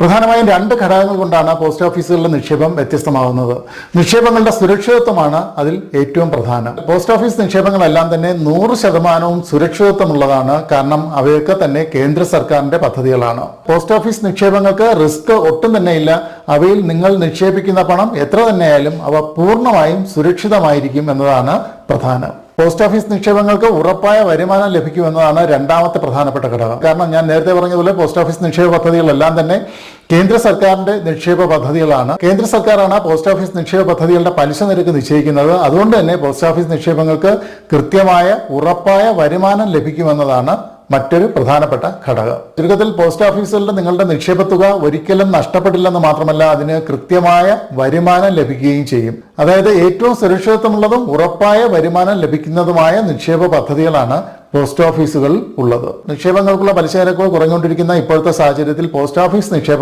പ്രധാനമായും രണ്ട് ഘടകങ്ങൾ കൊണ്ടാണ് പോസ്റ്റ് ഓഫീസുകളിലെ നിക്ഷേപം വ്യത്യസ്തമാകുന്നത് നിക്ഷേപങ്ങളുടെ സുരക്ഷിതത്വമാണ് അതിൽ ഏറ്റവും പ്രധാനം. പോസ്റ്റ് ഓഫീസ് നിക്ഷേപങ്ങളെല്ലാം തന്നെ നൂറ് ശതമാനവും സുരക്ഷിതത്വമുള്ളതാണ് കാരണം അവയൊക്കെ തന്നെ കേന്ദ്ര സർക്കാരിന്റെ പദ്ധതികളാണ്. പോസ്റ്റ് ഓഫീസ് നിക്ഷേപങ്ങൾക്ക് റിസ്ക് ഒട്ടും തന്നെ ഇല്ല. അവയിൽ നിങ്ങൾ നിക്ഷേപിക്കുന്ന പണം എത്ര തന്നെയായാലും അവ പൂർണമായും സുരക്ഷിതമായിരിക്കും എന്നതാണ് പ്രധാനം. പോസ്റ്റ് ഓഫീസ് നിക്ഷേപങ്ങൾക്ക് ഉറപ്പായ വരുമാനം ലഭിക്കുമെന്നതാണ് രണ്ടാമത്തെ പ്രധാനപ്പെട്ട ഘടകം. കാരണം ഞാൻ നേരത്തെ പറഞ്ഞതുപോലെ പോസ്റ്റ് ഓഫീസ് നിക്ഷേപ പദ്ധതികളെല്ലാം തന്നെ കേന്ദ്ര സർക്കാരിന്റെ നിക്ഷേപ പദ്ധതികളാണ്. കേന്ദ്ര സർക്കാരാണ് പോസ്റ്റ് ഓഫീസ് നിക്ഷേപ പദ്ധതികളുടെ പലിശ നിരക്ക് നിശ്ചയിക്കുന്നത്. അതുകൊണ്ട് തന്നെ പോസ്റ്റ് ഓഫീസ് നിക്ഷേപങ്ങൾക്ക് കൃത്യമായ ഉറപ്പായ വരുമാനം ലഭിക്കുമെന്നതാണ് മറ്റൊരു പ്രധാനപ്പെട്ട ഘടകം. ചുരുക്കത്തിൽ പോസ്റ്റ് ഓഫീസുകളുടെ നിങ്ങളുടെ നിക്ഷേപ തുക ഒരിക്കലും നഷ്ടപ്പെടില്ലെന്ന് മാത്രമല്ല അതിന് കൃത്യമായ വരുമാനം ലഭിക്കുകയും ചെയ്യും. അതായത് ഏറ്റവും സുരക്ഷിതത്വമുള്ളതും ഉറപ്പായ വരുമാനം ലഭിക്കുന്നതുമായ നിക്ഷേപ പദ്ധതികളാണ് പോസ്റ്റ് ഓഫീസുകൾ ഉള്ളത്. നിക്ഷേപങ്ങൾക്കുള്ള പലിശ നിരക്കുകൾ കുറഞ്ഞുകൊണ്ടിരിക്കുന്ന ഇപ്പോഴത്തെ സാഹചര്യത്തിൽ പോസ്റ്റ് ഓഫീസ് നിക്ഷേപ